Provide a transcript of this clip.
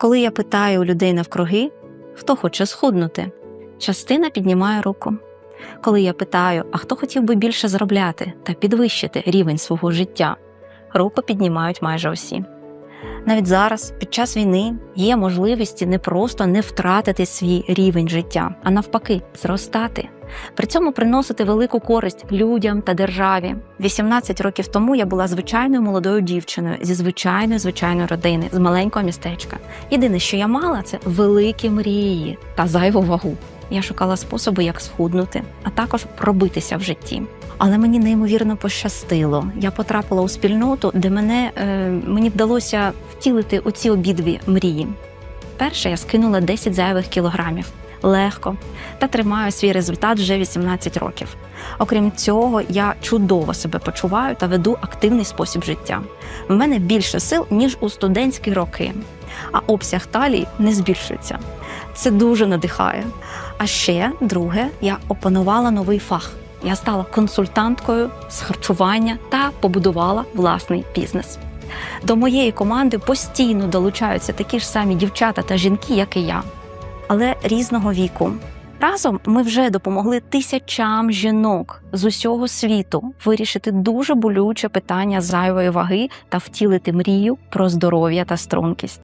Коли я питаю у людей навкруги, хто хоче схуднути, частина піднімає руку. Коли я питаю, а хто хотів би більше заробляти та підвищити рівень свого життя, руку піднімають майже усі. Навіть зараз, під час війни, є можливості не просто не втратити свій рівень життя, а навпаки, зростати. При цьому приносити велику користь людям та державі. 18 років тому я була звичайною молодою дівчиною зі звичайної звичайної родини, з маленького містечка. Єдине, що я мала, це великі мрії та зайву вагу. Я шукала способи, як схуднути, а також пробитися в житті. Але мені неймовірно пощастило. Я потрапила у спільноту, де мене е, мені вдалося втілити оці обидві мрії. Перше, я скинула 10 зайвих кілограмів легко та тримаю свій результат вже 18 років. Окрім цього, я чудово себе почуваю та веду активний спосіб життя. В мене більше сил ніж у студентські роки, а обсяг талії не збільшується. Це дуже надихає. А ще друге, я опанувала новий фах. Я стала консультанткою з харчування та побудувала власний бізнес. До моєї команди постійно долучаються такі ж самі дівчата та жінки, як і я, але різного віку. Разом ми вже допомогли тисячам жінок з усього світу вирішити дуже болюче питання зайвої ваги та втілити мрію про здоров'я та стрункість.